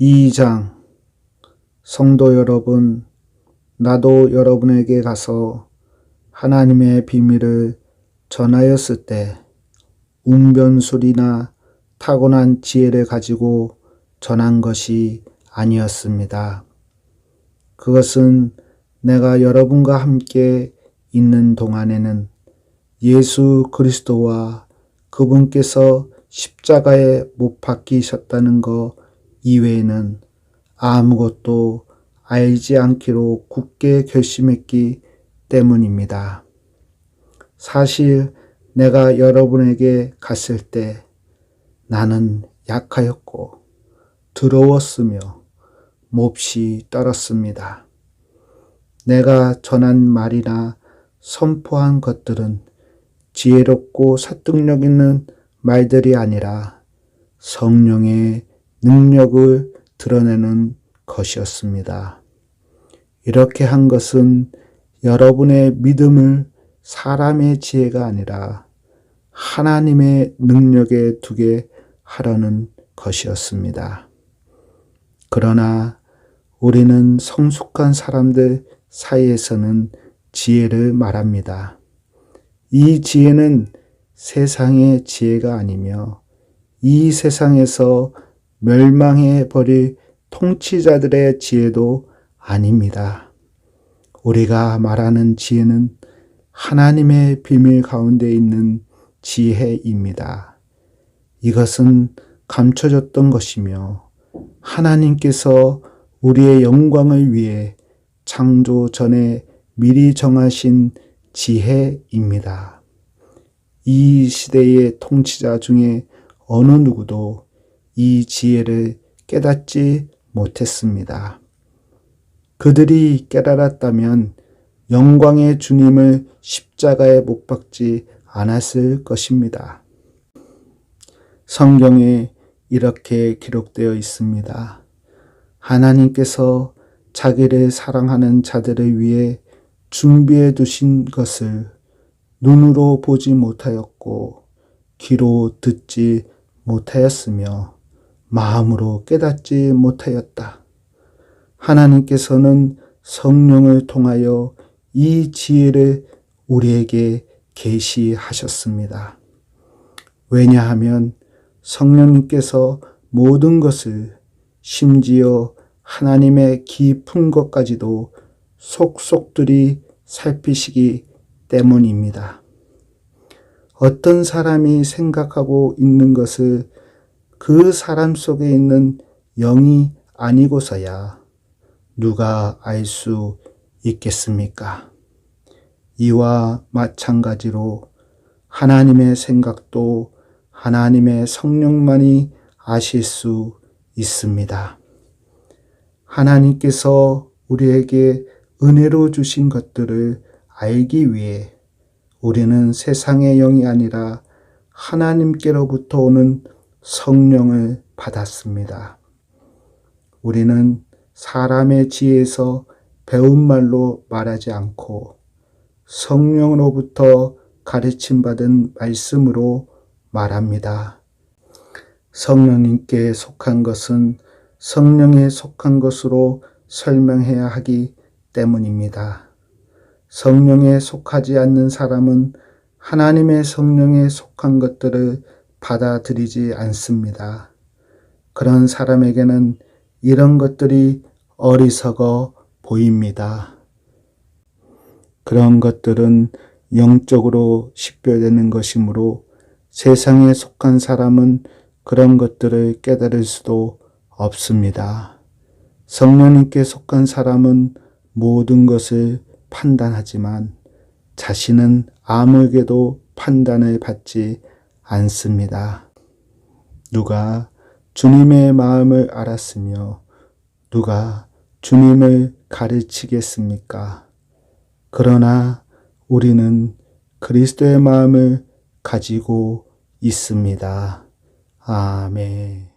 2장 성도 여러분, 나도 여러분에게 가서 하나님의 비밀을 전하였을 때 웅변술이나 타고난 지혜를 가지고 전한 것이 아니었습니다. 그것은 내가 여러분과 함께 있는 동안에는 예수 그리스도와 그분께서 십자가에 못 박히셨다는 것 이외에는 아무것도 알지 않기로 굳게 결심했기 때문입니다. 사실 내가 여러분에게 갔을 때 나는 약하였고 두려웠으며 몹시 떨었습니다. 내가 전한 말이나 선포한 것들은 지혜롭고 설득력 있는 말들이 아니라 성령의 능력을 드러내는 것이었습니다. 이렇게 한 것은 여러분의 믿음을 사람의 지혜가 아니라 하나님의 능력에 두게 하려는 것이었습니다. 그러나 우리는 성숙한 사람들 사이에서는 지혜를 말합니다. 이 지혜는 세상의 지혜가 아니며 이 세상에서 멸망해 버릴 통치자들의 지혜도 아닙니다. 우리가 말하는 지혜는 하나님의 비밀 가운데 있는 지혜입니다. 이것은 감춰졌던 것이며 하나님께서 우리의 영광을 위해 창조 전에 미리 정하신 지혜입니다. 이 시대의 통치자 중에 어느 누구도 이 지혜를 깨닫지 못했습니다. 그들이 깨달았다면 영광의 주님을 십자가에 못 박지 않았을 것입니다. 성경에 이렇게 기록되어 있습니다. 하나님께서 자기를 사랑하는 자들을 위해 준비해 두신 것을 눈으로 보지 못하였고 귀로 듣지 못하였으며 마음으로 깨닫지 못하였다. 하나님께서는 성령을 통하여 이 지혜를 우리에게 계시하셨습니다. 왜냐하면 성령님께서 모든 것을 심지어 하나님의 깊은 것까지도 속속들이 살피시기 때문입니다. 어떤 사람이 생각하고 있는 것을 그 사람 속에 있는 영이 아니고서야 누가 알 수 있겠습니까? 이와 마찬가지로 하나님의 생각도 하나님의 성령만이 아실 수 있습니다. 하나님께서 우리에게 은혜로 주신 것들을 알기 위해 우리는 세상의 영이 아니라 하나님께로부터 오는 성령을 받았습니다. 우리는 사람의 지혜에서 배운 말로 말하지 않고 성령으로부터 가르침 받은 말씀으로 말합니다. 성령님께 속한 것은 성령에 속한 것으로 설명해야 하기 때문입니다. 성령에 속하지 않는 사람은 하나님의 성령에 속한 것들을 받아들이지 않습니다. 그런 사람에게는 이런 것들이 어리석어 보입니다. 그런 것들은 영적으로 식별되는 것이므로 세상에 속한 사람은 그런 것들을 깨달을 수도 없습니다. 성령님께 속한 사람은 모든 것을 판단하지만 자신은 아무에게도 판단을 받지 않습니다. 누가 주님의 마음을 알았으며 누가 주님을 가르치겠습니까? 그러나 우리는 그리스도의 마음을 가지고 있습니다. 아멘.